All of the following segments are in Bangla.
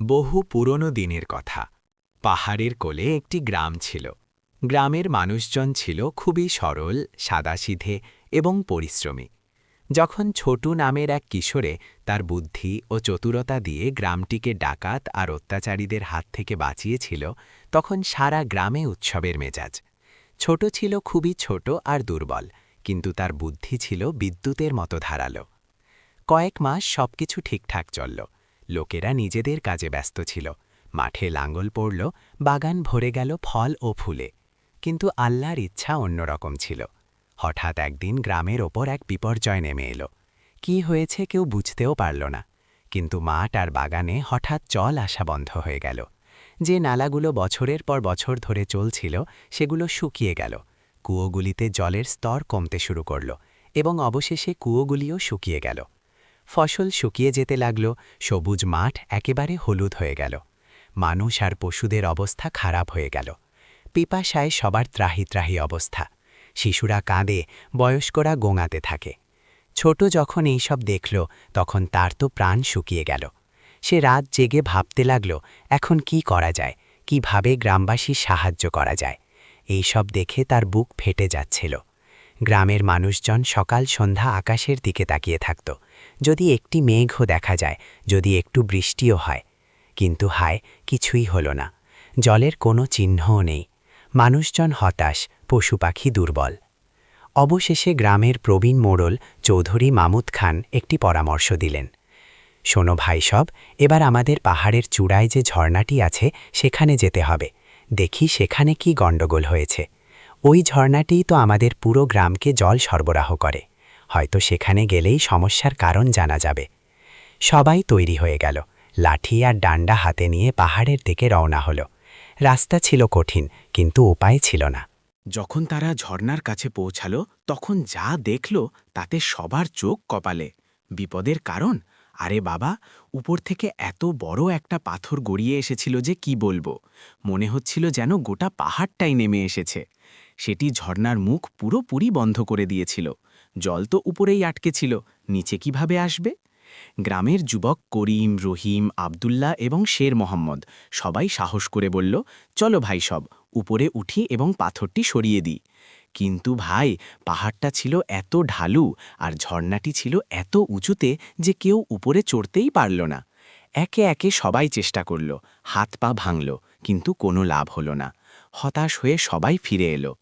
বহু পুরনো দিনের কথা। পাহাড়ের কোলে একটি গ্রাম ছিল। গ্রামের মানুষজন ছিল খুবই সরল, সাদাসিধে এবং পরিশ্রমী। যখন ছোটু নামের এক কিশোরে তার বুদ্ধি ও চতুরতা দিয়ে গ্রামটিকে ডাকাত আর অত্যাচারীদের হাত থেকে বাঁচিয়েছিল, তখন সারা গ্রামে উৎসবের মেজাজ। ছোট ছিল খুবই ছোট আর দুর্বল, কিন্তু তার বুদ্ধি ছিল বিদ্যুতের মতো ধারালো। কয়েক মাস সবকিছু ঠিকঠাক চলল। লোকেরা নিজেদের কাজে ব্যস্ত ছিল। মাঠে লাঙ্গল পড়ল, বাগান ভরে গেল ফল ও ফুলে। কিন্তু আল্লাহর ইচ্ছা অন্যরকম ছিল। হঠাৎ একদিন গ্রামের ওপর এক বিপর্যয় নেমে এলো। কি হয়েছে কেউ বুঝতেও পারল না। কিন্তু মাঠ আর বাগানে হঠাৎ জল আসা বন্ধ হয়ে গেল। যে নালাগুলো বছরের পর বছর ধরে চলছিল, সেগুলো শুকিয়ে গেল। কুয়োগুলিতে জলের স্তর কমতে শুরু করল এবং অবশেষে কুয়োগুলিও শুকিয়ে গেল। ফসল শুকিয়ে যেতে লাগল, সবুজ মাঠ একেবারে হলুদ হয়ে গেল। মানুষ আর পশুদের অবস্থা খারাপ হয়ে গেল। পিপাসায় সবার ত্রাহি ত্রাহি অবস্থা। শিশুরা কাঁদে, বয়স্করা গোঙাতে থাকে। ছোট যখন এইসব দেখল, তখন তার তো প্রাণ শুকিয়ে গেল। সে রাত জেগে ভাবতে লাগল, এখন কি করা যায়? কীভাবে গ্রামবাসীর সাহায্য করা যায়? এইসব দেখে তার বুক ফেটে যাচ্ছিল। গ্রামের মানুষজন সকাল সন্ধ্যা আকাশের দিকে তাকিয়ে থাকত। যদি একটি মেঘও দেখা যায়, যদি একটু বৃষ্টিও হয়। কিন্তু হায়, কিছুই হল না। জলের কোনো চিহ্নও নেই। মানুষজন হতাশ, পশু পাখি দুর্বল। অবশেষে গ্রামের প্রবীণ মোড়ল চৌধুরী মামুদ খান একটি পরামর্শ দিলেন। শোনো ভাই সব, এবার আমাদের পাহাড়ের চূড়ায় যে ঝর্ণাটি আছে, সেখানে যেতে হবে। দেখি সেখানে কি গণ্ডগোল হয়েছে। ওই ঝর্ণাটিই তো আমাদের পুরো গ্রামকে জল সরবরাহ করে। হয়তো সেখানে গেলেই সমস্যার কারণ জানা যাবে। সবাই তৈরি হয়ে গেল। লাঠি আর ডান্ডা হাতে নিয়ে পাহাড়ের দিকে রওনা হলো। রাস্তা ছিল কঠিন, কিন্তু উপায় ছিল না। যখন তারা ঝর্ণার কাছে পৌঁছাল, তখন যা দেখল, তাতে সবার চোখ কপালে। বিপদের কারণ? আরে বাবা, উপর থেকে এত বড় একটা পাথর গড়িয়ে এসেছিল যে কি বলব? মনে হচ্ছিল যেন গোটা পাহাড়টাই নেমে এসেছে। সেটি ঝর্ণার মুখ পুরোপুরি বন্ধ করে দিয়েছিল। জল তো উপরেই আটকে ছিল, নিচে কীভাবে আসবে? গ্রামের যুবক করিম, রহিম, আবদুল্লাহ এবং শের মোহাম্মদ সবাই সাহস করে বলল, চলো ভাই সব, উপরে উঠি এবং পাথরটি সরিয়ে দিই। কিন্তু ভাই, পাহাড়টা ছিল এত ঢালু আর ঝর্ণাটি ছিল এত উঁচুতে যে কেউ উপরে চড়তেই পারল না। একে একে সবাই চেষ্টা করল, হাত পা ভাঙল, কিন্তু কোনো লাভ হলো না। হতাশ হয়ে সবাই ফিরে এলো।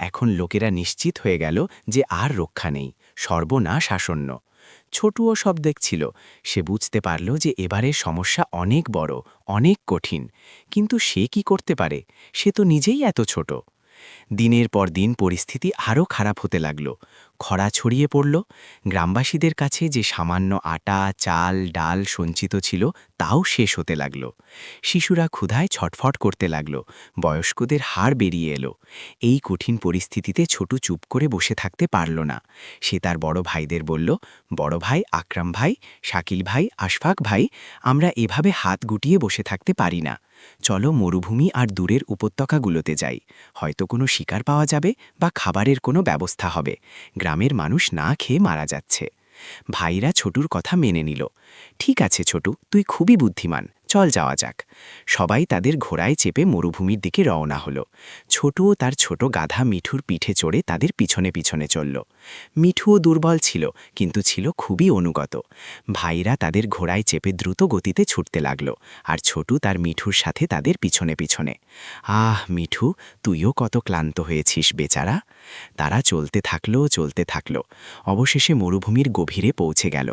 এখন লোকেরা নিশ্চিত হয়ে গেল যে আর রক্ষা নেই, সর্বনাশ আসন্ন। ছোটুও সব দেখছিল, সে বুঝতে পারল যে এবারে সমস্যা অনেক বড়, অনেক কঠিন। কিন্তু সে কি করতে পারে? সে তো নিজেই এত ছোট। দিনের পর দিন পরিস্থিতি আরও খারাপ হতে লাগল। খরা ছড়িয়ে পড়ল। গ্রামবাসীদের কাছে যে সামান্য আটা, চাল, ডাল সঞ্চিত ছিল, তাও শেষ হতে লাগল। শিশুরা ক্ষুধায় ছটফট করতে লাগল। বয়স্কদের হাড় বেরিয়ে এলো। এই কঠিন পরিস্থিতিতে ছোট চুপ করে বসে থাকতে পারল না। সে তার বড় ভাইদের বলল, বড় ভাই, আকরাম ভাই, শাকিল ভাই, আশফাক ভাই, আমরা এভাবে হাত গুটিয়ে বসে থাকতে পারি না। চলো মরুভূমি আর দূরের উপত্যকাগুলোতে যাই। হয়তো কোনো শিকার পাওয়া যাবে বা খাবারের কোনো ব্যবস্থা হবে। গ্রামের মানুষ না খেয়ে মারা যাচ্ছে। ভাইরা ছোটুর কথা মেনে নিল। ঠিক আছে ছোটু, তুই খুবই বুদ্ধিমান। চল যাওয়া যাক। সবাই তাদের ঘোড়ায় চেপে মরুভূমির দিকে রওনা হলো। ছোটুও তার ছোট গাধা মিঠুর পিঠে চড়ে তাদের পিছনে পিছনে চলল। মিঠুও দুর্বল ছিল, কিন্তু ছিল খুবই অনুগত। ভাইরা তাদের ঘোড়ায় চেপে দ্রুত গতিতে ছুটতে লাগল, আর ছোটু তার মিঠুর সাথে তাদের পিছনে পিছনে। আহ, মিঠু, তুইও কত ক্লান্ত হয়েছিস, বেচারা! তারা চলতে থাকল চলতে থাকল। অবশেষে মরুভূমির গভীরে পৌঁছে গেল।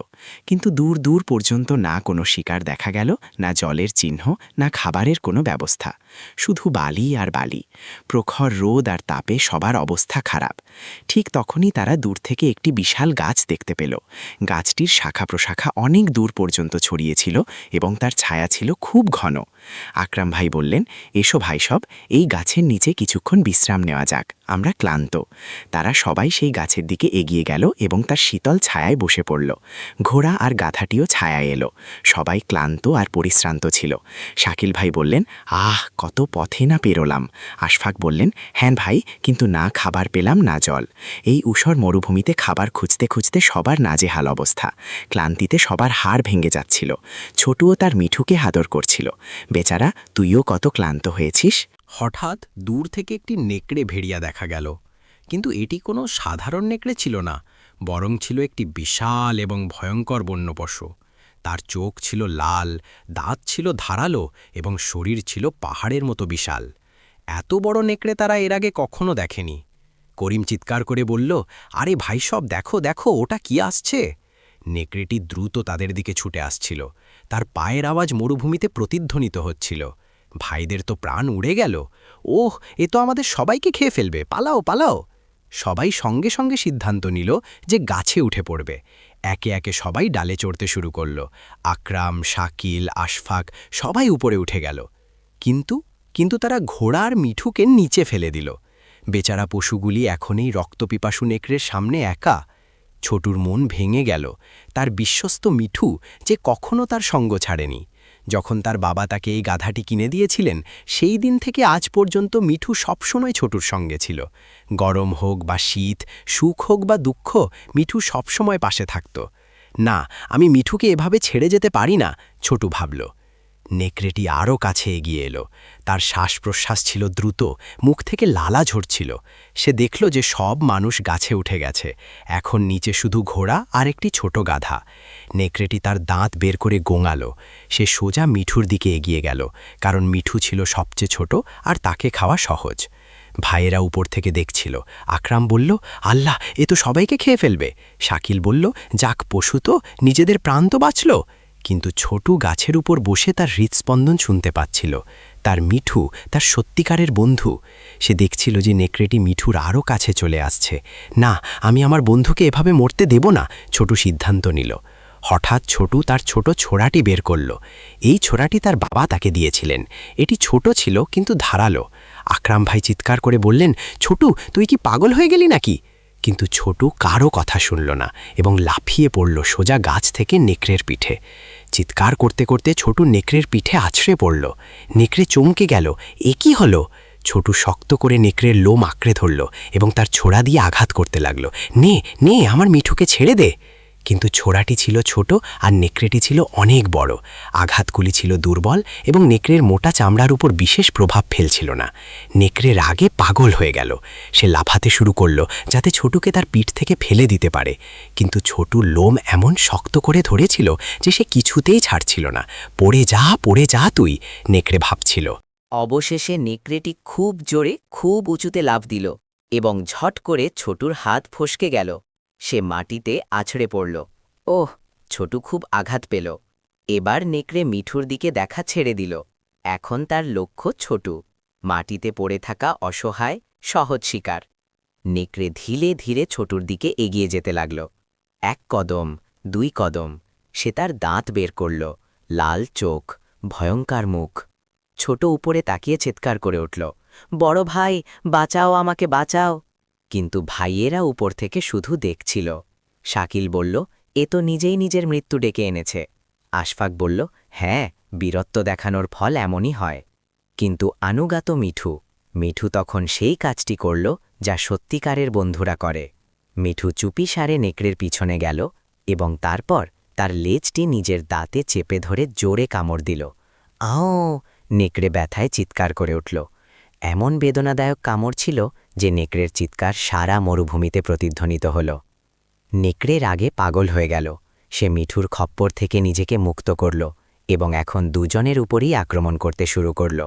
কিন্তু দূর দূর পর্যন্ত না কোনো শিকার দেখা গেল, না জলের চিহ্ন না খাবারের কোনো ব্যবস্থা। শুধু বালি আর বালি। প্রখর রোদ আর তাপে সবার অবস্থা খারাপ। ঠিক তখনই তারা দূর থেকে একটি বিশাল গাছ দেখতে পেল। গাছটির শাখা প্রশাখা অনেক দূর পর্যন্ত ছড়িয়েছিল এবং তার ছায়া ছিল খুব ঘন। আকরাম ভাই বললেন, এসো ভাই সব, এই গাছের নিচে কিছুক্ষণ বিশ্রাম নেওয়া যাক, আমরা ক্লান্ত। তারা সবাই সেই গাছের দিকে এগিয়ে গেল এবং তার শীতল ছায়ায় বসে পড়ল। ঘোড়া আর গাধাটিও ছায়ায় এলো। সবাই ক্লান্ত আর পরিশ্রান্ত ছিল। শাকিল ভাই বললেন, আহ, কত পথে না পেরোলাম। আশফাক বললেন হ্যাঁ ভাই, কিন্তু না খাবার পেলাম, না জল। এই উষর মরুভূমিতে খাবার খুঁজতে খুঁজতে সবার নাজেহাল অবস্থা। ক্লান্তিতে সবার হাড় ভেঙে যাচ্ছিল। ছোটুও তার মিঠুকে হাদর করছিল। বেচারা, তুইও কত ক্লান্ত হয়েছিস? হঠাৎ দূর থেকে একটি নেকড়ে ভেড়িয়া দেখা গেল। কিন্তু এটি কোনো সাধারণ নেকড়ে ছিল না, বরং ছিল একটি বিশাল এবং ভয়ঙ্কর বন্য পশু তার চোখ ছিল লাল, দাঁত ছিল ধারালো এবং শরীর ছিল পাহাড়ের মতো বিশাল। এত বড় নেকড়ে তারা এর আগে কখনো দেখেনি। করিম চিৎকার করে বলল, আরে ভাই সব দেখো দেখো, ওটা কি আসছে? নেকড়েটি দ্রুত তাদের দিকে ছুটে আসছিল। তার পায়ের আওয়াজ মরুভূমিতে প্রতিধ্বনিত হচ্ছিল। ভাইদের তো প্রাণ উড়ে গেল। ওহ, এ তো আমাদের সবাইকে খেয়ে ফেলবে, পালাও পালাও। সবাই সঙ্গে সঙ্গে সিদ্ধান্ত নিল যে গাছে উঠে পড়বে। একে একে সবাই ডালে চড়তে শুরু করল। আকরাম, শাকিল, আশফাক সবাই উপরে উঠে গেল। কিন্তু কিন্তু তারা ঘোড়ার মিঠুকে নিচে ফেলে দিল। বেচারা পশুগুলি এখনই রক্তপিপাসু নেকড়ের সামনে একা। ছোটুর মন ভেঙে গেল, তার বিশ্বস্ত মিঠু যে কখনো তার সঙ্গ ছাড়েনি। যখন তার বাবা তাকে এই গাধাটি কিনে দিয়েছিলেন, সেই দিন থেকে আজ পর্যন্ত মিঠু সবসময় ছোটুর সঙ্গে ছিল। গরম হোক বা শীত, সুখ হোক বা দুঃখ, মিঠু সবসময় পাশে থাকত। না, আমি মিঠুকে এভাবে ছেড়ে যেতে পারি না, ছোটু ভাবল। নেকড়েটি আরও কাছে এগিয়ে এলো। তার শ্বাস প্রশ্বাস ছিল দ্রুত, মুখ থেকে লালা ঝরছিল। সে দেখল যে সব মানুষ গাছে উঠে গেছে। এখন নিচে শুধু ঘোড়া আর একটি ছোট গাধা। নেকড়েটি তার দাঁত বের করে গোঙালো। সে সোজা মিঠুর দিকে এগিয়ে গেল, কারণ মিঠু ছিল সবচেয়ে ছোট আর তাকে খাওয়া সহজ। ভাইয়েরা উপর থেকে দেখছিল। আকরাম বলল, আল্লাহ, এ তো সবাইকে খেয়ে ফেলবে। শাকিল বলল, যাক, পশু তো, নিজেদের প্রাণ তো বাঁচল। কিন্তু ছোটু গাছের উপর বসে তার হৃৎস্পন্দন শুনতে পাচ্ছিল। তার মিঠু, তার সত্যিকারের বন্ধু। সে দেখছিল যে নেকড়েটি মিঠুর আরও কাছে চলে আসছে। না, আমি আমার বন্ধুকে এভাবে মরতে দেব না, ছোটু সিদ্ধান্ত নিল। হঠাৎ ছোটু তার ছোট ছোড়াটি বের করল। এই ছোড়াটি তার বাবা তাকে দিয়েছিলেন। এটি ছোট ছিল, কিন্তু ধারালো। আকরাম ভাই চিৎকার করে বললেন, ছোটু, তুই কি পাগল হয়ে গেলি নাকি? কিন্তু ছোটু কারও কথা শুনল না এবং লাফিয়ে পড়ল সোজা গাছ থেকে নেকড়ের পিঠে। চিৎকার করতে করতে ছোটু নেকড়ের পিঠে আছড়ে পড়ল। নেকড়ে চমকে গেল। এ কি হলো? ছোটু শক্ত করে নেকড়ের লোম আঁকড়ে ধরল এবং তার ছোড়া দিয়ে আঘাত করতে লাগল। নে নে, আমার মিঠুকে ছেড়ে দে। কিন্তু ছোড়াটি ছিল ছোট আর নেকড়েটি ছিল অনেক বড়। আঘাতগুলি ছিল দুর্বল এবং নেকড়ের মোটা চামড়ার উপর বিশেষ প্রভাব ফেলছিল না। নেকড়ে রাগে পাগল হয়ে গেল। সে লাফাতে শুরু করল যাতে ছোটুকে তার পিঠ থেকে ফেলে দিতে পারে। কিন্তু ছোটু লোম এমন শক্ত করে ধরেছিল যে সে কিছুতেই ছাড়ছিল না। পড়ে যা পড়ে যা তুই, নেকড়ে ভাবছিল। অবশেষে নেকড়েটি খুব জোরে খুব উঁচুতে লাফ দিল এবং ঝট করে ছোটুর হাত ফসকে গেল। সে মাটিতে আছড়ে পড়ল। ওহ। ছোটু খুব আঘাত পেল। এবার নেকড়ে মিঠুর দিকে দেখা ছেড়ে দিল। এখন তার লক্ষ্য ছোটু। মাটিতে পড়ে থাকা অসহায় সহজ শিকার। নেকড়ে ধীরে ধীরে ছোটুর দিকে এগিয়ে যেতে লাগল। এক কদম দুই কদম সে তার দাঁত বের করল। লাল চোখ ভয়ঙ্কর মুখ। ছোট উপরে তাকিয়ে চিৎকার করে উঠল বড় ভাই বাঁচাও আমাকে বাঁচাও। কিন্তু ভাইয়েরা উপর থেকে শুধু দেখছিল। শাকিল বলল, এ তো নিজেই নিজের মৃত্যু ডেকে এনেছে। আশফাক বলল হ্যাঁ বীরত্ব দেখানোর ফল এমনই হয়। কিন্তু আনুগাত মিঠু। মিঠু তখন সেই কাজটি করল যা সত্যিকারের বন্ধুরা করে। মিঠু চুপি সারে নেকড়ের পিছনে গেল এবং তারপর তার লেজটি নিজের দাঁতে চেপে ধরে জোরে কামড় দিল। আও! নেকড়ে ব্যথায় চিৎকার করে উঠল। এমন বেদনাদায়ক কামড় ছিল যে নেকড়ের চিৎকার সারা মরুভূমিতে প্রতিধ্বনিত হল। নেকড়ের আগে পাগল হয়ে গেল। সে মিঠুর খপ্পর থেকে নিজেকে মুক্ত করল এবং এখন দুজনের উপরই আক্রমণ করতে শুরু করল।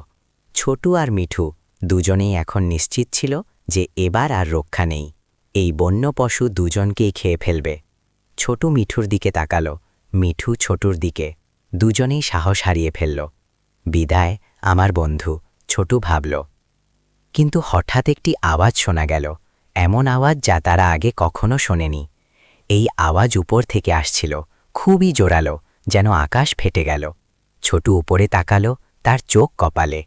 ছোটু আর মিঠু দুজনেই এখন নিশ্চিত ছিল যে এবার আর রক্ষা নেই। এই বন্য পশু দুজনকেই খেয়ে ফেলবে। ছোটু মিঠুর দিকে তাকাল, মিঠু ছোটুর দিকে। দুজনেই সাহস হারিয়ে ফেলল। বিদায়, আমার বন্ধু, ছোটু ভাবল। কিন্তু হঠাৎ একটি আওয়াজ শোনা গেল, এমন আওয়াজ যা তারা আগে কখনো শোনেনি। এই আওয়াজ উপর থেকে আসছিল, খুবই জোরালো, যেন আকাশ ফেটে গেল। ছোটু উপরে তাকালো, তার চোখ কপালে।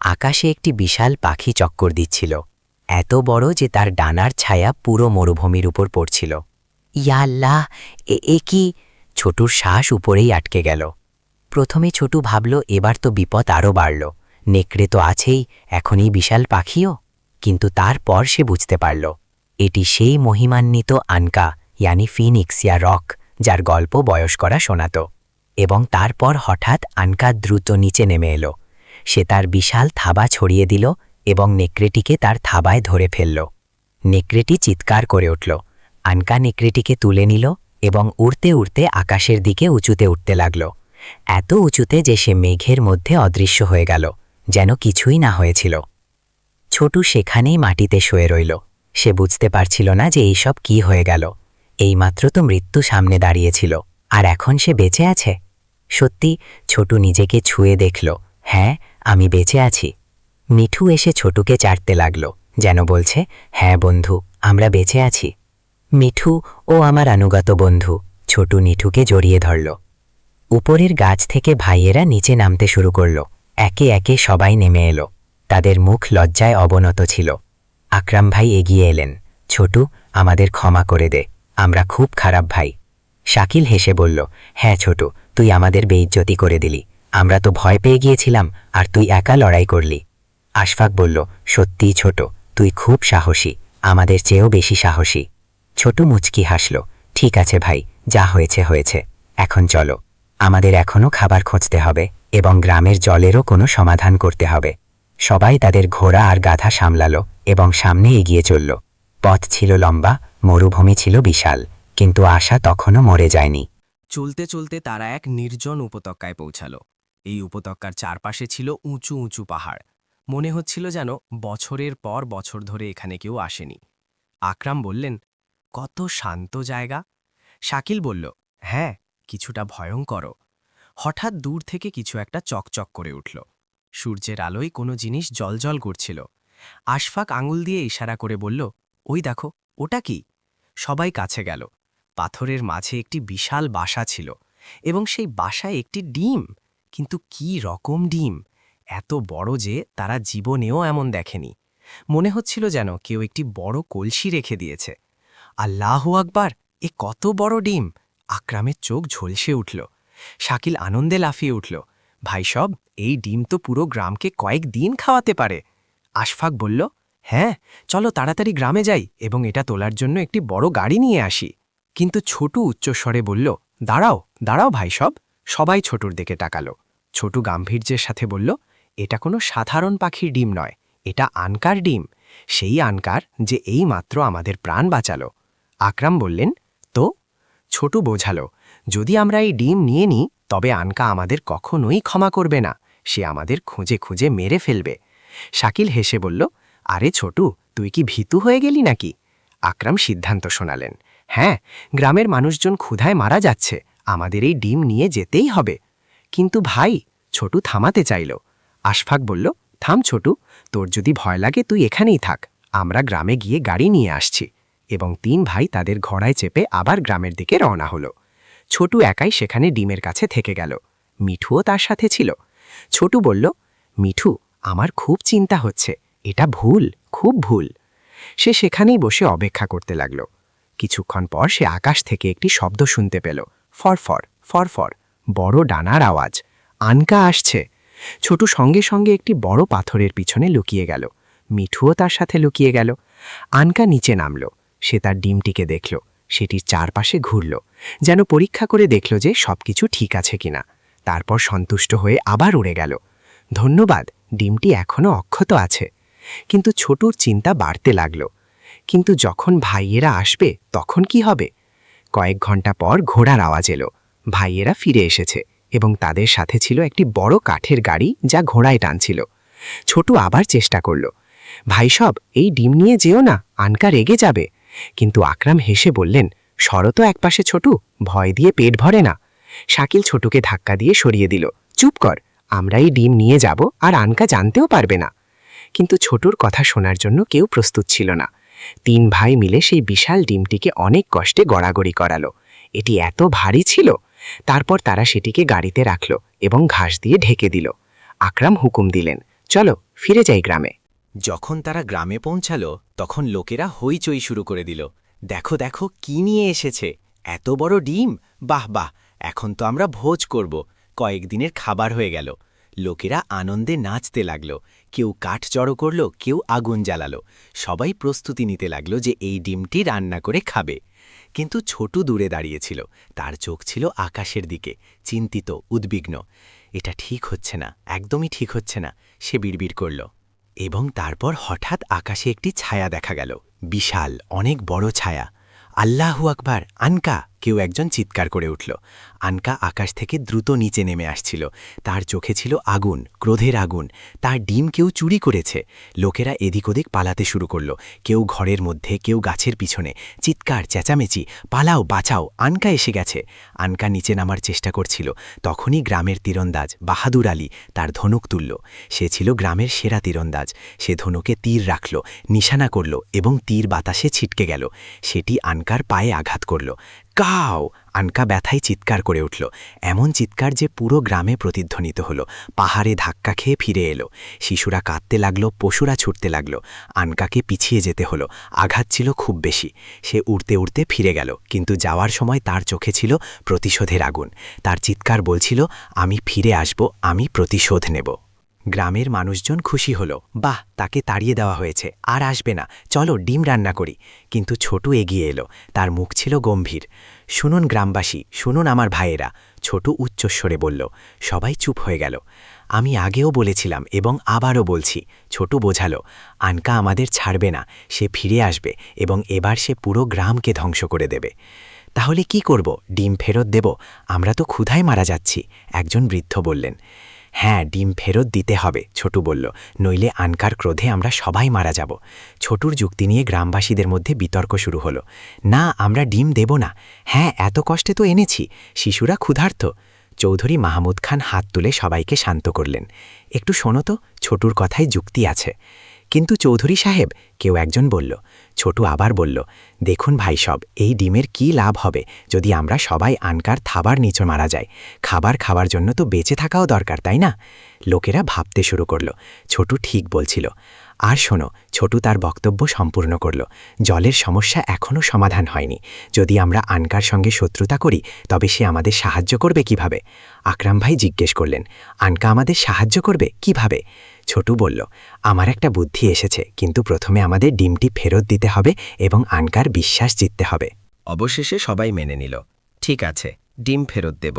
আকাশে একটি বিশাল পাখি চক্কর দিচ্ছিল, এত বড় যে তার ডানার ছায়া পুরো মরুভূমির উপর পড়ছিল। ইয়াল্লাহ এ কি? ছোটুর শ্বাস উপরেই আটকে গেল। প্রথমে ছোটু ভাবল, এবার তো বিপদ আরও বাড়ল। নেকড়ে তো আছেই এখন এই বিশাল পাখিও। কিন্তু তারপর সে বুঝতে পারল, এটি সেই মহিমান্বিত আনকা, ইয়ানি ফিনিক্স ইয়া রক, যার গল্প বয়স্করা শোনাত। এবং তারপর হঠাৎ আনকা দ্রুত নিচে নেমে এলো। সে তার বিশাল থাবা ছড়িয়ে দিল এবং নেকড়েটিকে তার থাবায় ধরে ফেলল। নেকড়েটি চিৎকার করে উঠল। আনকা নেকড়েটিকে তুলে নিল এবং উড়তে উড়তে আকাশের দিকে উঁচুতে উঠতে লাগল। এত উঁচুতে যে সে মেঘের মধ্যে অদৃশ্য হয়ে গেল। যেন কিছুই না হয়েছিল। ছোটু সেখানেই মাটিতে শুয়ে রইল। সে বুঝতে পারছিল না যে এইসব কি হয়ে গেল। এইমাত্র তো মৃত্যু সামনে দাঁড়িয়েছিল। আর এখন সে বেঁচে আছে? সত্যি, ছোটু নিজেকে ছুঁয়ে দেখল। হ্যাঁ আমি বেঁচে আছি। মিঠু এসে ছোটুকে চাটতে লাগল, যেন বলছে হ্যাঁ বন্ধু, আমরা বেঁচে আছি। মিঠু ও আমার আনুগত বন্ধু, ছোটু নিঠুকে জড়িয়ে ধরল। উপরের গাছ থেকে ভাইয়েরা নিচে নামতে শুরু করল। একে একে সবাই নেমে এলো। তাদের মুখ লজ্জায় অবনত ছিল। আকরাম ভাই এগিয়ে এলেন, ছোটু, আমাদের ক্ষমা করে দে, আমরা খুব খারাপ ভাই। শাকিল হেসে বলল হ্যাঁ ছোটু, তুই আমাদের বেইজ্জতি করে দিলি। আমরা তো ভয় পেয়ে গিয়েছিলাম, আর তুই একা লড়াই করলি। আশফাক বলল, সত্যিই ছোট, তুই খুব সাহসী, আমাদের চেয়েও বেশি সাহসী। ছোট মুচকি হাসল, ঠিক আছে ভাই, যা হয়েছে হয়েছে, এখন চলো। আমাদের এখনও খাবার খুঁজতে হবে। এবং গ্রামের জলেরও কোনো সমাধান করতে হবে। সবাই তাদের ঘোড়া আর গাধা সামলালো এবং সামনে এগিয়ে চলল। পথ ছিল লম্বা, মরুভূমি ছিল বিশাল, কিন্তু আশা তখনও মরে যায়নি। চলতে চলতে তারা এক নির্জন উপত্যকায় পৌঁছালো। এই উপত্যকার চারপাশে ছিল উঁচু উঁচু পাহাড়। মনে হচ্ছিল যেন বছরের পর বছর ধরে এখানে কেউ আসেনি। আকরাম বললেন, কত শান্ত জায়গা। শাকিল বলল হ্যাঁ কিছুটা ভয়ঙ্কর হঠাৎ দূর থেকে কিছু একটা চকচক করে উঠল। সূর্যের আলোয় কোনো জিনিস জলজল করছিল। আশফাক আঙুল দিয়ে ইশারা করে বলল, ওই দেখো, ওটা কি? সবাই কাছে গেল। পাথরের মাঝে একটি বিশাল বাসা ছিল এবং সেই বাসায় একটি ডিম। কিন্তু কি রকম ডিম! এত বড় যে তারা জীবনেও এমন দেখেনি। মনে হচ্ছিল যেন কেউ একটি বড় কলসি রেখে দিয়েছে। আল্লাহ আকবার, এ কত বড় ডিম! আকরামের চোখ ঝলসে উঠল। শাকিল আনন্দে লাফিয়ে উঠল, ভাই সব, এই ডিম তো পুরো গ্রামকে কয়েক দিন খাওয়াতে পারে। আশফাক বলল হ্যাঁ চলো তাড়াতাড়ি গ্রামে যাই এবং এটা তোলার জন্য একটি বড় গাড়ি নিয়ে আসি। কিন্তু ছোটু উচ্চস্বরে বলল, দাঁড়াও দাঁড়াও ভাই সব। সবাই ছোটুর দিকে তাকালো। ছোটু গাম্ভীর্যের সাথে বলল, এটা কোনো সাধারণ পাখির ডিম নয়, এটা আনকার ডিম। সেই আনকার যে এই মাত্র আমাদের প্রাণ বাঁচালো। আকরাম বললেন, তো? ছোটু বোঝালো যদি আমরা এই ডিম নিয়ে নিই, তবে আনকা আমাদের কখনোই ক্ষমা করবে না। সে আমাদের খুঁজে খুঁজে মেরে ফেলবে। শাকিল হেসে বলল, আরে ছোটু, তুই কি ভীতু হয়ে গেলি নাকি? আকরাম সিদ্ধান্ত শোনালেন হ্যাঁ গ্রামের মানুষজন ক্ষুধায় মারা যাচ্ছে। আমাদের এই ডিম নিয়ে যেতেই হবে। কিন্তু ভাই, ছোটু থামাতে চাইল। আশফাক বলল, থাম ছোটু, তোর যদি ভয় লাগে তুই এখানেই থাক। আমরা গ্রামে গিয়ে গাড়ি নিয়ে আসছি। এবং তিন ভাই তাদের ঘোড়ায় চেপে আবার গ্রামের দিকে রওনা হলো। ছোটু একাই সেখানে ডিমের কাছে থেকে গেল। মিঠুও তার সাথে ছিল। ছোটু বলল, মিঠু, আমার খুব চিন্তা হচ্ছে। এটা ভুল, খুব ভুল। সে সেখানেই বসে অপেক্ষা করতে লাগল। কিছুক্ষণ পর সে আকাশ থেকে একটি শব্দ শুনতে পেল। ফরফর ফরফর বড় ডানার আওয়াজ। আনকা আসছে। ছোটু সঙ্গে সঙ্গে একটি বড় পাথরের পিছনে লুকিয়ে গেল। মিঠুও তার সাথে লুকিয়ে গেল। আনকা নিচে নামল। সে তার ডিমটিকে দেখল। সেটির চারপাশে ঘুরল, যেন পরীক্ষা করে দেখল যে সবকিছু ঠিক আছে কিনা। তারপর সন্তুষ্ট হয়ে আবার উড়ে গেল। ধন্যবাদ, ডিমটি এখনও অক্ষত আছে। কিন্তু ছোটুর চিন্তা বাড়তে লাগল। কিন্তু যখন ভাইয়েরা আসবে, তখন কি হবে? কয়েক ঘণ্টা পর ঘোড়ার আওয়াজ এলো। ভাইয়েরা ফিরে এসেছে এবং তাদের সাথে ছিল একটি বড় কাঠের গাড়ি যা ঘোড়ায় টানছিল। ছোটু আবার চেষ্টা করল, ভাই সব, এই ডিম নিয়ে যেও না, আনকা রেগে যাবে। কিন্তু আকরাম হেসে বললেন শরত একপাশে ছোটু, ভয় দিয়ে পেট ভরে না। শাকিল ছোটুকে ধাক্কা দিয়ে সরিয়ে দিল, চুপ কর আমরা এই ডিম নিয়ে যাব আর আনকা জানতেও পারবে না। কিন্তু ছোটুর কথা শোনার জন্য কেউ প্রস্তুত ছিল না। তিন ভাই মিলে সেই বিশাল ডিমটিকে অনেক কষ্টে গড়াগড়ি করালো। এটি এত ভারী ছিল। তারপর তারা সেটিকে গাড়িতে রাখল এবং ঘাস দিয়ে ঢেকে দিল। আকরাম হুকুম দিলেন, চলো, ফিরে যাই গ্রামে। যখন তারা গ্রামে পৌঁছালো, তখন লোকেরা হইচই শুরু করে দিল। দেখো দেখো, কি নিয়ে এসেছে? এত বড় ডিম? বাহ বাহ, এখন তো আমরা ভোজ করব। কয়েকদিনের খাবার হয়ে গেল। লোকেরা আনন্দে নাচতে লাগল। কেউ কাঠ জড়ো করল, কেউ আগুন জ্বালালো। সবাই প্রস্তুতি নিতে লাগল যে এই ডিমটি রান্না করে খাবে। কিন্তু ছোটু দূরে দাঁড়িয়েছিল। তার চোখ ছিল আকাশের দিকে, চিন্তিত, উদ্বিগ্ন। এটা ঠিক হচ্ছে না, একদমই ঠিক হচ্ছে না, সে বিড়বিড় করল। এবং তারপর হঠাৎ আকাশে একটি ছায়া দেখা গেল। বিশাল, অনেক বড় ছায়া। আল্লাহু আকবার, আনকা! কেউ একজন চিৎকার করে উঠল। আনকা আকাশ থেকে দ্রুত নিচে নেমে আসছিল। তার চোখে ছিল আগুন, ক্রোধের আগুন। তার ডিম কেউ চুরি করেছে। লোকেরা এদিক ওদিক পালাতে শুরু করল। কেউ ঘরের মধ্যে, কেউ গাছের পিছনে। চিৎকার, চেঁচামেচি, পালাও, বাঁচাও, আনকা এসে গেছে। আনকা নিচে নামার চেষ্টা করছিল। তখনই গ্রামের তীরন্দাজ, বাহাদুর আলী, তার ধনুক তুলল। সে ছিল গ্রামের সেরা তীরন্দাজ। সে ধনুকে তীর রাখল, নিশানা করল এবং তীর বাতাসে ছিটকে গেল। সেটি আনকার পায়ে আঘাত করল। কাও! আনকা ব্যথায় চিৎকার করে উঠল। এমন চিৎকার যে পুরো গ্রামে প্রতিধ্বনিত হল। পাহাড়ে ধাক্কা খেয়ে ফিরে এলো। শিশুরা কাঁদতে লাগল, পশুরা ছুটতে লাগল। আনকাকে পিছিয়ে যেতে হলো। আঘাত ছিল খুব বেশি। সে উড়তে উড়তে ফিরে গেল, কিন্তু যাওয়ার সময় তার চোখে ছিল প্রতিশোধের আগুন। তার চিৎকার বলছিল, আমি ফিরে আসব, আমি প্রতিশোধ নেব। গ্রামের মানুষজন খুশি হলো, বাহ, তাকে তাড়িয়ে দেওয়া হয়েছে, আর আসবে না। চলো, ডিম রান্না করি। কিন্তু ছোটু এগিয়ে এলো। তার মুখ ছিল গম্ভীর। শুনুন গ্রামবাসী, শুনুন আমার ভাইয়েরা, ছোট উচ্চস্বরে বলল। সবাই চুপ হয়ে গেল। আমি আগেও বলেছিলাম এবং আবারও বলছি, ছোট বোঝালো, আনকা আমাদের ছাড়বে না, সে ফিরে আসবে এবং এবার সে পুরো গ্রামকে ধ্বংস করে দেবে। তাহলে কি করব? ডিম ফেরত দেব? আমরা তো ক্ষুধায় মারা যাচ্ছি, একজন বৃদ্ধ বললেন। হ্যাঁ ডিম ফেরত দিতে হবে, ছোটু বলল। নইলে আনকার ক্রোধে আমরা সবাই মারা যাব। ছোটুর যুক্তি নিয়ে গ্রামবাসীদের মধ্যে বিতর্ক শুরু হলো। না, আমরা ডিম দেব না। হ্যাঁ এত কষ্টে তো এনেছি। শিশুরা ক্ষুধার্ত। চৌধুরী মাহমুদ খান হাত তুলে সবাইকে শান্ত করলেন। একটু শোনো তো, ছোটুর কথায় যুক্তি আছে। কিন্তু চৌধুরী সাহেব, কেউ একজন বলল, ছোটু আবার বলল, দেখুন ভাই সব, এই ডিমের কি লাভ হবে যদি আমরা সবাই আনকার থাবার নিচে মারা যায় খাবার খাওয়ার জন্য তো বেঁচে থাকাও দরকার, তাই না? লোকেরা ভাবতে শুরু করল, ছোটু ঠিক বলছিল, আর শোনো, ছোটু তার বক্তব্য সম্পূর্ণ করল, জলের সমস্যা এখনও সমাধান হয়নি। যদি আমরা আনকার সঙ্গে শত্রুতা করি, তবে সে আমাদের সাহায্য করবে কীভাবে? আকরাম ভাই জিজ্ঞেস করলেন, আনকা আমাদের সাহায্য করবে? কীভাবে? ছোটু বলল, আমার একটা বুদ্ধি এসেছে, কিন্তু প্রথমে আমাদের ডিমটি ফেরত দিতে হবে এবং আনকার বিশ্বাস জিততে হবে। অবশেষে সবাই মেনে নিল, ঠিক আছে, ডিম ফেরত দেব।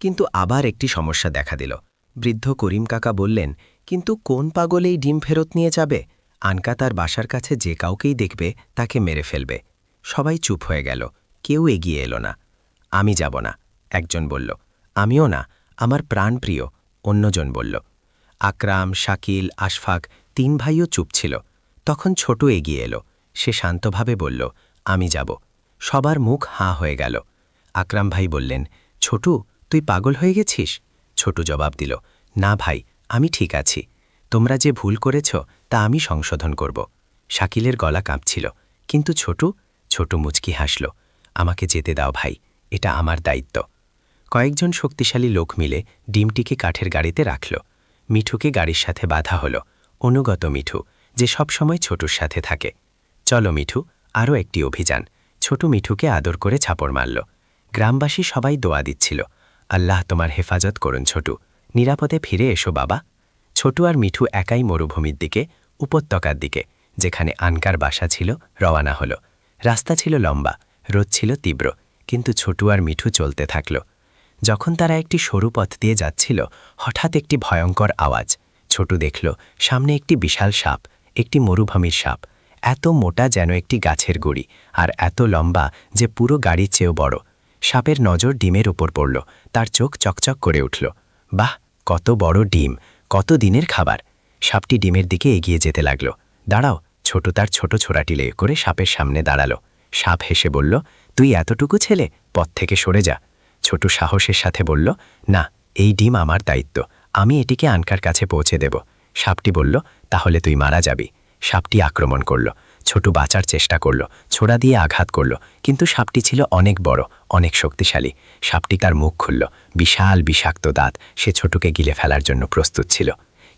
কিন্তু আবার একটি সমস্যা দেখা দিল। বৃদ্ধ করিম কাকা বললেন, কিন্তু কোন পাগল এই ডিম ফেরত নিয়ে যাবে? আনকা তার বাসার কাছে যে কাউকেই দেখবে, তাকে মেরে ফেলবে। সবাই চুপ হয়ে গেল, কেউ এগিয়ে এলো না। আমি যাব না, একজন বলল, আমিও না, আমার প্রাণ প্রিয়, অন্যজন বলল আকরাম, শাকিল, আশফাক তিন ভাইও চুপ ছিল। তখন ছোট এগিয়ে এলো। সে শান্তভাবে বলল, আমি যাব। সবার মুখ হাঁ হয়ে গেল। আকরাম ভাই বললেন, ছোটু, তুই পাগল হয়ে গেছিস? ছোটু জবাব দিল, না ভাই, আমি ঠিক আছি। তোমরা যে ভুল করেছ, তা আমি সংশোধন করব। শাকিলের গলা কাঁপছিল, কিন্তু ছোটু? ছোটু মুচকি হাসল, আমাকে যেতে দাও ভাই, এটা আমার দায়িত্ব। কয়েকজন শক্তিশালী লোক মিলে ডিমটিকে কাঠের গাড়িতে রাখল। মিঠুকে গাড়ির সাথে বাধা হল। অনুগত মিঠু, যে সবসময় ছোটুর সাথে থাকে। চলো মিঠু আরও একটি অভিযান। ছোট মিঠুকে আদর করে ছাপড় মারল। গ্রামবাসী সবাই দোয়া দিচ্ছিল। আল্লাহ তোমার হেফাজত করুন ছোটু। নিরাপদে ফিরে এসো বাবা। ছোটু আর মিঠু একাই মরুভূমির দিকে, উপত্যকার দিকে, যেখানে আনকার বাসা ছিল রওয়ানা হল। রাস্তা ছিল লম্বা, রোদ ছিল তীব্র, কিন্তু ছোটু আর মিঠু চলতে থাকল। যখন তারা একটি সরু পথ দিয়ে যাচ্ছিল, হঠাৎ একটি ভয়ঙ্কর আওয়াজ। ছোটু দেখল, সামনে একটি বিশাল সাপ, একটি মরুভূমির সাপ। এত মোটা যেন একটি গাছের গুড়ি, আর এত লম্বা যে পুরো গাড়ির চেয়েও বড়। সাপের নজর ডিমের ওপর পড়ল, তার চোখ চকচক করে উঠল। বাহ, কত বড় ডিম, কত দিনের খাবার। সাপটি ডিমের দিকে এগিয়ে যেতে লাগল। দাঁড়াও, ছোট তার ছোট ছোড়াটি লে করে সাপের সামনে দাঁড়াল। সাপ হেসে বলল, তুই এতটুকু ছেলে, পথ থেকে সরে যা। ছোট সাহসের সাথে বলল, না, এই ডিম আমার দায়িত্ব। আমি এটিকে আনকার কাছে পৌঁছে দেব। সাপটি বলল, তাহলে তুই মারা যাবি। সাপটি আক্রমণ করল। ছোট বাঁচার চেষ্টা করল, ছোড়া দিয়ে আঘাত করল, কিন্তু সাপটি ছিল অনেক বড়, অনেক শক্তিশালী। সাপটি তার মুখ খুলল, বিশাল বিষাক্ত দাঁত, সে ছোটকে গিলে ফেলার জন্য প্রস্তুত ছিল।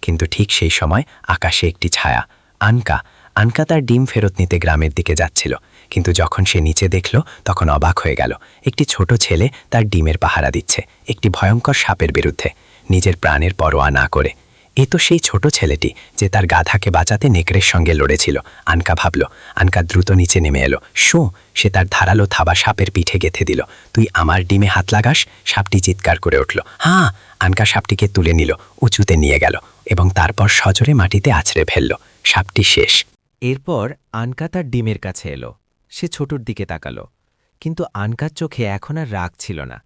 কিন্তু ঠিক সেই সময় আকাশে একটি ছায়া, আনকা। আনকা তার ডিম ফেরত নিতে গ্রামের দিকে যাচ্ছিল। কিন্তু যখন সে নিচে দেখল, তখন অবাক হয়ে গেল। একটি ছোট ছেলে তার ডিমের পাহারা দিচ্ছে, একটি ভয়ঙ্কর সাপের বিরুদ্ধে। নিজের প্রাণের পরোয়া না করে। এ তো সেই ছোট ছেলেটি, যে তার গাধাকে বাঁচাতে নেকড়ের সঙ্গে লড়েছিল। আনকা ভাবল, আনকা দ্রুত নিচে নেমে এলো। শো, সে তার ধারালো থাবা সাপের পিঠে গেথে দিল। তুই আমার ডিমে হাত লাগাস? সাপটি চিৎকার করে উঠল। হ্যাঁ আনকা সাপটিকে তুলে নিল, উঁচুতে নিয়ে গেল এবং তারপর সজোরে মাটিতে আছড়ে ফেলল। সাপটি শেষ। এরপর আনকা তার ডিমের কাছে এলো। সে ছোটুর দিকে তাকালো। কিন্তু আনকার চোখে এখন আর রাগ ছিল না,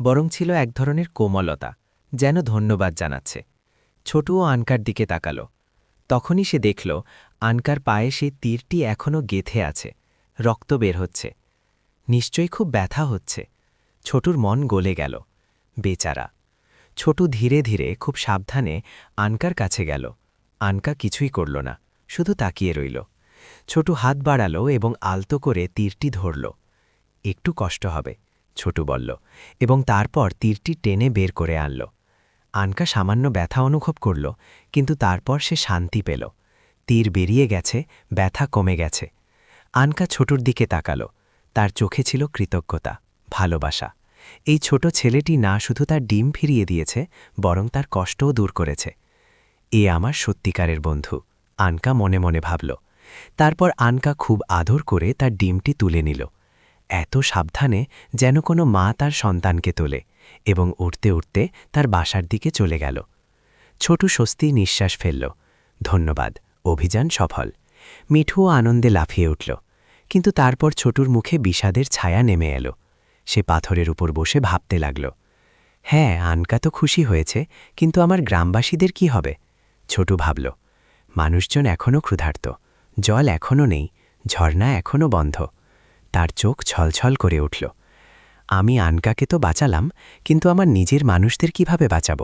বরং ছিল এক ধরনের কোমলতা, যেন ধন্যবাদ জানাচ্ছে। ছোটুও আনকার দিকে তাকালো। তখনই সে দেখল, আনকার পায়ে সেই তীরটি এখনও গেথে আছে, রক্ত বের হচ্ছে। নিশ্চয়ই খুব ব্যথা হচ্ছে। ছোটুর মন গলে গেল, বেচারা। ছোটু ধীরে ধীরে খুব সাবধানে আনকার কাছে গেল। আনকা কিছুই করল না, শুধু তাকিয়ে রইল। ছোটু হাত বাড়ালো এবং আলতো করে তীরটি ধরল। একটু কষ্ট হবে, ছোটু বলল, এবং তারপর তীরটি টেনে বের করে আনল। আনকা সামান্য ব্যথা অনুভব করল, কিন্তু তারপর সে শান্তি পেল। তীর বেরিয়ে গেছে, ব্যথা কমে গেছে। আনকা ছোটুর দিকে তাকালো। তার চোখে ছিল কৃতজ্ঞতা, ভালোবাসা। এই ছোট ছেলেটি না শুধু তার ডিম ফিরিয়ে দিয়েছে, বরং তার কষ্টও দূর করেছে। এ আমার সত্যিকারের বন্ধু, আনকা মনে মনে ভাবল। তারপর আনকা খুব আদর করে তার ডিমটি তুলে নিল। এত সাবধানে যেন কোনো মা তার সন্তানকে তোলে এবং উঠতে উঠতে তার বাসার দিকে চলে গেল। ছোটু স্বস্তি নিঃশ্বাস ফেলল। ধন্যবাদ, অভিযান সফল। মিঠুও আনন্দে লাফিয়ে উঠল। কিন্তু তারপর ছোটুর মুখে বিষাদের ছায়া নেমে এলো। সে পাথরের উপর বসে ভাবতে লাগল হ্যাঁ আনকা তো খুশি হয়েছে, কিন্তু আমার গ্রামবাসীদের কি হবে? ছোটু ভাবল, মানুষজন এখনও ক্ষুধার্ত। জল এখনও নেই, ঝর্ণা এখনও বন্ধ। তার চোখ ছলছল করে উঠল। আমি আনকাকে তো বাঁচালাম, কিন্তু আমার নিজের মানুষদের কীভাবে বাঁচাব?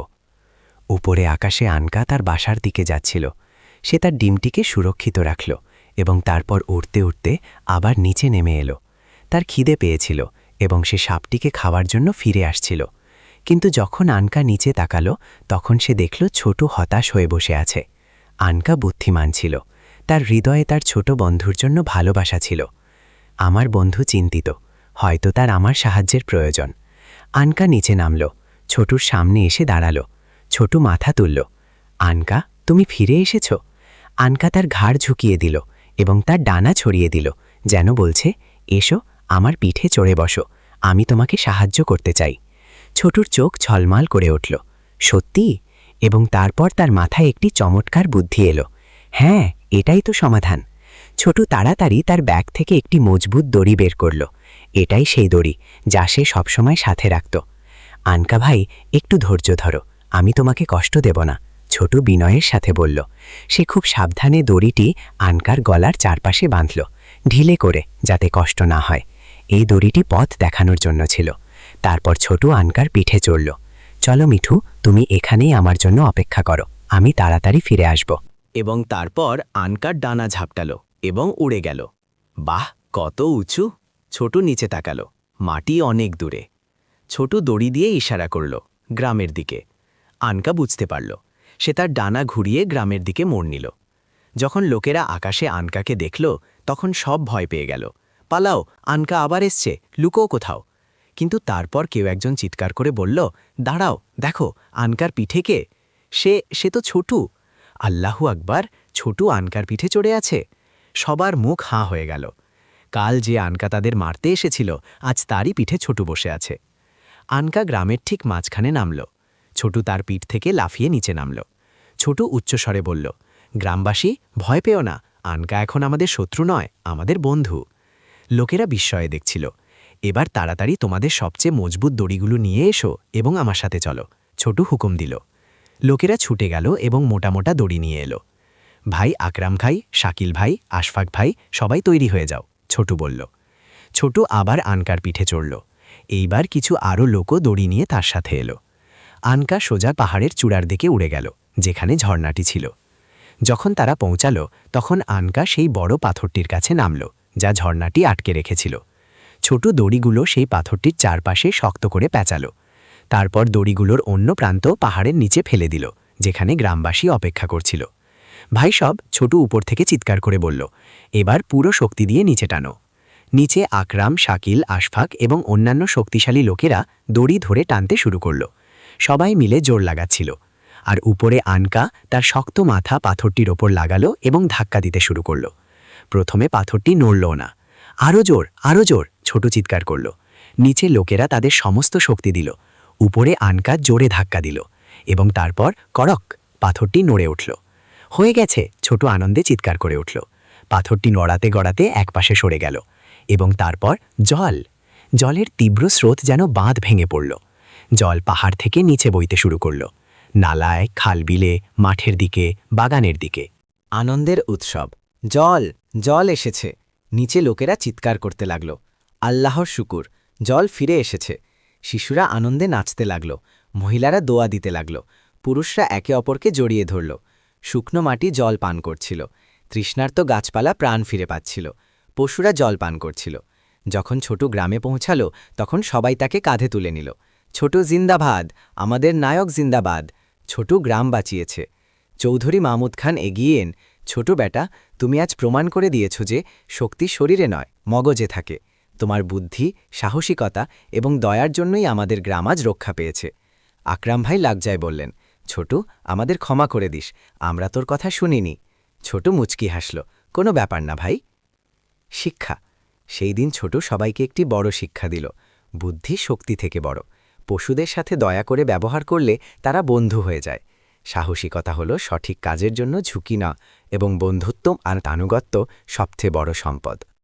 উপরে আকাশে আনকা তার বাসার দিকে যাচ্ছিল। সে তার ডিমটিকে সুরক্ষিত রাখল এবং তারপর উড়তে উঠতে আবার নিচে নেমে এলো। তার খিদে পেয়েছিল এবং সে সাপটিকে খাওয়ার জন্য ফিরে আসছিল। কিন্তু যখন আনকা নিচে তাকালো, তখন সে দেখল ছোট হতাশ হয়ে বসে আছে। আনকা বুদ্ধিমান ছিল। তার হৃদয়ে তার ছোট বন্ধুর জন্য ভালোবাসা ছিল। আমার বন্ধু চিন্তিত, হয়তো তার আমার সাহায্যের প্রয়োজন। আনকা নিচে নামল, ছোটুর সামনে এসে দাঁড়াল, ছোটু মাথা তুলল, আনকা, তুমি ফিরে এসেছ? আনকা তার ঘাড় ঝুঁকিয়ে দিল এবং তার ডানা ছড়িয়ে দিল, যেন বলছে, এসো, আমার পিঠে চড়ে বসো, আমি তোমাকে সাহায্য করতে চাই। ছোটুর চোখ ছলমাল করে উঠল, সত্যি? এবং তারপর তার মাথায় একটি চমৎকার বুদ্ধি এলো হ্যাঁ এটাই তো সমাধান। ছোটু তাড়াতাড়ি তার ব্যাগ থেকে একটি মজবুত দড়ি বের করল। এটাই সেই দড়ি, যা সে সবসময় সাথে রাখত। আনকা ভাই, একটু ধৈর্য ধরো, আমি তোমাকে কষ্ট দেব না। ছোটু বিনয়ের সাথে বলল। সে খুব সাবধানে দড়িটি আনকার গলার চারপাশে বাঁধল, ঢিলে করে, যাতে কষ্ট না হয়। এই দড়িটি পথ দেখানোর জন্য ছিল। তারপর ছোটু আনকার পিঠে চড়ল। চলো মিঠু, তুমি এখানেই আমার জন্য অপেক্ষা করো, আমি তাড়াতাড়ি ফিরে আসব। এবং তারপর আনকার ডানা ঝাপটাল এবং উড়ে গেল। বাহ, কত উঁচু! ছোটু নিচে তাকালো, মাটি অনেক দূরে। ছোটু দড়ি দিয়ে ইশারা করল গ্রামের দিকে। আনকা বুঝতে পারল, সে তার ডানা ঘুরিয়ে গ্রামের দিকে মোড় নিল। যখন লোকেরা আকাশে আনকাকে দেখল, তখন সব ভয় পেয়ে গেল। পালাও, আনকা আবার এসছে লুকো কোথাও। কিন্তু তারপর কেউ একজন চিৎকার করে বলল, দাঁড়াও, দেখো, আনকার পিঠে কে? সে সে তো ছোটু। আল্লাহু আকবার ছোটু আনকার পিঠে চড়ে আছে। সবার মুখ হাঁ হয়ে গেল। কাল যে আনকা তাদের মারতে এসেছিল, আজ তারই পিঠে ছোটু বসে আছে। আনকা গ্রামের ঠিক মাঝখানে নামল। ছোটু তার পিঠ থেকে লাফিয়ে নিচে নামল। ছোটু উচ্চস্বরে বলল, গ্রামবাসী, ভয় পেও না। আনকা এখন আমাদের শত্রু নয়, আমাদের বন্ধু। লোকেরা বিস্ময়ে দেখছিল। এবার তাড়াতাড়ি তোমাদের সবচেয়ে মজবুত দড়িগুলো নিয়ে এসো এবং আমার সাথে চলো। ছোটু হুকুম দিল। লোকেরা ছুটে গেল এবং মোটা মোটা দড়ি নিয়ে এলো। ভাই, আকরাম ভাই, শাকিল ভাই, আশফাক ভাই, সবাই তৈরি হয়ে যাও, ছোটু বলল। ছোটু আবার আনকার পিঠে চড়ল। এইবার কিছু আরও লোকও দড়ি নিয়ে তার সাথে এলো। আনকা সোজা পাহাড়ের চূড়ার দিকে উড়ে গেল, যেখানে ঝর্ণাটি ছিল। যখন তারা পৌঁছাল, তখন আনকা সেই বড় পাথরটির কাছে নামল, যা ঝর্ণাটি আটকে রেখেছিল। ছোট দড়িগুলো সেই পাথরটির চারপাশে শক্ত করে প্যাঁচালো তারপর দড়িগুলোর অন্য প্রান্ত পাহাড়ের নিচে ফেলে দিল, যেখানে গ্রামবাসী অপেক্ষা করছিল। ভাই সব ছোটু উপর থেকে চিৎকার করে বলল, এবার পুরো শক্তি দিয়ে নিচে টানো। নিচে আকরাম, শাকিল, আশফাক এবং অন্যান্য শক্তিশালী লোকেরা দড়ি ধরে টানতে শুরু করল। সবাই মিলে জোর লাগাচ্ছিল। আর উপরে আনকা তার শক্ত মাথা পাথরটির ওপর লাগালো এবং ধাক্কা দিতে শুরু করল। প্রথমে পাথরটি নড়লও না। আরও জোর আরও জোর, ছোট চিৎকার করল। নিচে লোকেরা তাদের সমস্ত শক্তি দিল। উপরে আনকা জোরে ধাক্কা দিল এবং তারপর করক, পাথরটি নড়ে উঠল। হয়ে গেছে, ছোট আনন্দে চিৎকার করে উঠল। পাথরটি নড়াতে গড়াতে একপাশে সরে গেল এবং তারপর জল। জলের তীব্র স্রোত যেন বাঁধ ভেঙে পড়ল। জল পাহাড় থেকে নিচে বইতে শুরু করল। নালায় খালবিলে মাঠের দিকে, বাগানের দিকে। আনন্দের উৎসব। জল জল এসেছে। নিচে লোকেরা চিৎকার করতে লাগল। আল্লাহর শুকুর, জল ফিরে এসেছে। শিশুরা আনন্দে নাচতে লাগল, মহিলারা দোয়া দিতে লাগল, পুরুষরা একে অপরকে জড়িয়ে ধরল। শুকনো মাটি জল পান করছিল, তৃষ্ণার্ত গাছপালা প্রাণ ফিরে পাচ্ছিল, পশুরা জল পান করছিল। যখন ছোট গ্রামে পৌঁছাল, তখন সবাই তাকে কাঁধে তুলে নিল। ছোট জিন্দাবাদ, আমাদের নায়ক জিন্দাবাদ, ছোট গ্রাম বাঁচিয়েছে। চৌধুরী মাহমুদ খান এগিয়ে এন, ছোট বেটা, তুমি আজ প্রমাণ করে দিয়েছ যে শক্তি শরীরে নয়, মগজে থাকে। তোমার বুদ্ধি, সাহসিকতা এবং দয়ার জন্যই আমাদের গ্রাম আজ রক্ষা পেয়েছে। আকরাম ভাই লাগজায় বললেন, ছোটু, আমাদের ক্ষমা করে দিস, আমরা তোর কথা শুনিনি। ছোট মুচকি হাসল, কোনো ব্যাপার না ভাই। শিক্ষা, সেই দিন ছোট সবাইকে একটি বড় শিক্ষা দিল, বুদ্ধি শক্তি থেকে বড়। পশুদের সাথে দয়া করে ব্যবহার করলে তারা বন্ধু হয়ে যায়। সাহসিকতা হল সঠিক কাজের জন্য ঝুঁকি না এবং বন্ধুত্ব আর তানুগত্য সবচেয়ে বড় সম্পদ।